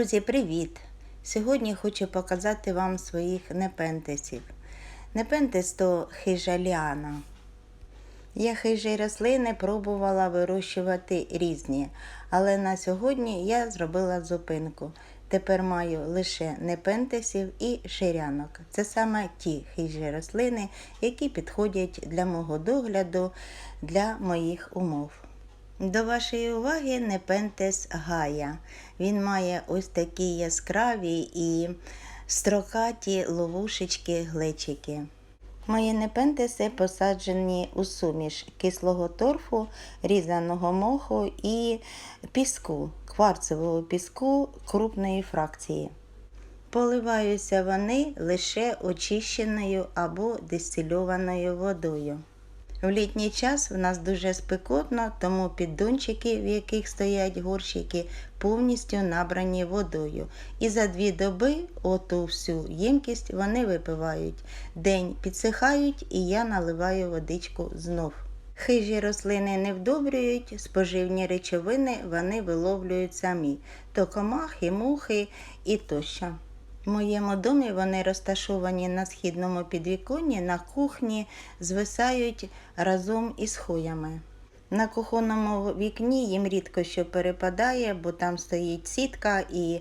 Друзі, привіт! Сьогодні хочу показати вам своїх непентесів. Непентес то хижа ліана. Я хижі рослини пробувала вирощувати різні, але на сьогодні я зробила зупинку. Тепер маю лише непентесів і ширянок. Це саме ті хижі рослини, які підходять для мого догляду, для моїх умов. До вашої уваги непентес Гая. Він має ось такі яскраві і строкаті ловушечки глечики. Мої непентеси посаджені у суміш кислого торфу, різаного моху і піску, кварцевого піску крупної фракції. Поливаються вони лише очищеною або дистильованою водою. В літній час в нас дуже спекотно, тому піддончики, в яких стоять горщики, повністю набрані водою. І за дві доби оту всю ємкість вони випивають. День підсихають і я наливаю водичку знов. Хижі рослини не вдобрюють, споживні речовини вони виловлюють самі, то комахи, мухи і тощо. В моєму домі вони розташовані на східному підвіконні, на кухні, звисають разом із хоями. На кухонному вікні їм рідко що перепадає, бо там стоїть сітка і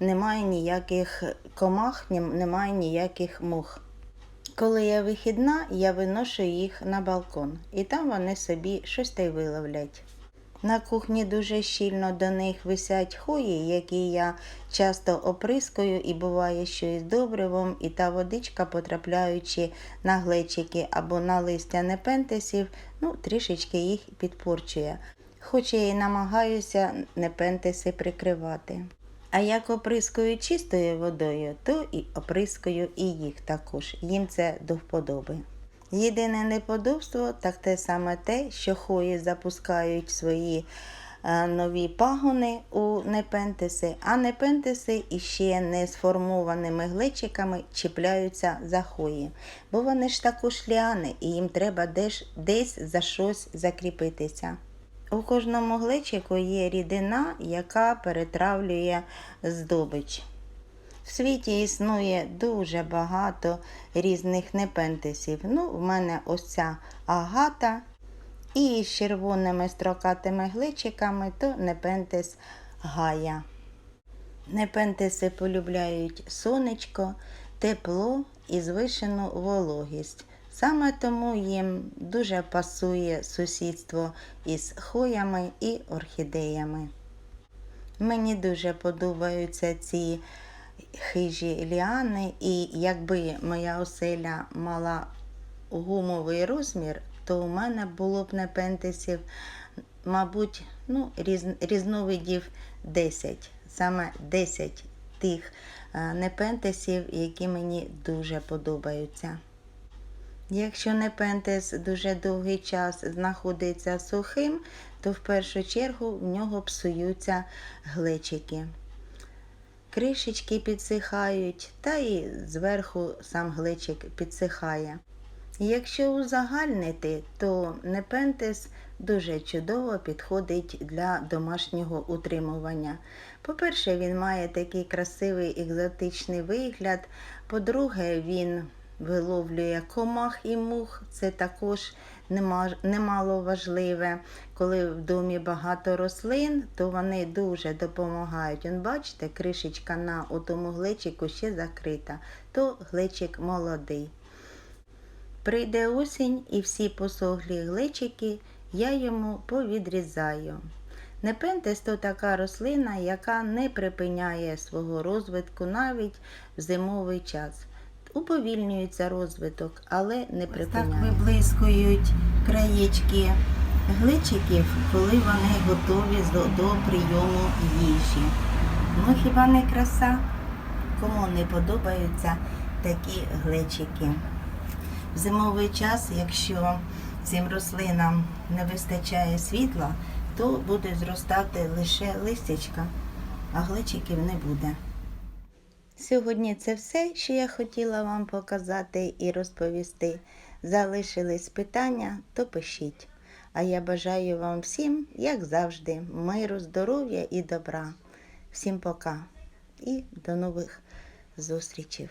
немає ніяких комах, немає ніяких мух. Коли я вихідна, я виношу їх на балкон, і там вони собі щось та й виловлять. На кухні дуже щільно до них висять хої, які я часто оприскую, і буває, що із добривом, і та водичка, потрапляючи на глечики або на листя непентесів, ну, трішечки їх підпорчує. Хоч я і намагаюся непентеси прикривати. А як оприскую чистою водою, то і оприскую і їх також. Їм це до вподоби. Єдине неподобство так те саме те, що хої запускають свої е, нові пагони у непентеси, а непентеси іще не сформованими глечиками чіпляються за хої. Бо вони ж також ліани, і їм треба десь, десь за щось закріпитися. У кожному глечику є рідина, яка перетравлює здобич. В світі існує дуже багато різних непентесів. Ну, в мене ось ця агата і з червоними строкатими гличиками то непентес гая. Непентеси полюбляють сонечко, тепло і звишену вологість. Саме тому їм дуже пасує сусідство із хоями і орхідеями. Мені дуже подобаються ці хижі ліани, і якби моя оселя мала гумовий розмір, то у мене було б непентесів, мабуть, ну, різ, різновидів 10, саме 10 тих е, непентесів, які мені дуже подобаються. Якщо непентес дуже довгий час знаходиться сухим, то в першу чергу в нього псуються глечики кришечки підсихають, та і зверху сам гличик підсихає. Якщо узагальнити, то непентес дуже чудово підходить для домашнього утримування. По-перше, він має такий красивий екзотичний вигляд. По-друге, він виловлює комах і мух, це також немало важливе. Коли в домі багато рослин, то вони дуже допомагають. Он, бачите, кришечка на тому глечику ще закрита, то глечик молодий. Прийде осінь і всі посохлі глечики я йому повідрізаю. Непентес то така рослина, яка не припиняє свого розвитку навіть в зимовий час уповільнюється розвиток, але не припиняє. Так виблискують краєчки гличиків, коли вони готові до прийому їжі. Ну хіба не краса? Кому не подобаються такі глечики? В зимовий час, якщо цим рослинам не вистачає світла, то буде зростати лише листячка, а глечиків не буде. Сьогодні це все, що я хотіла вам показати і розповісти. Залишились питання, то пишіть. А я бажаю вам всім, як завжди, миру, здоров'я і добра. Всім пока! І до нових зустрічей.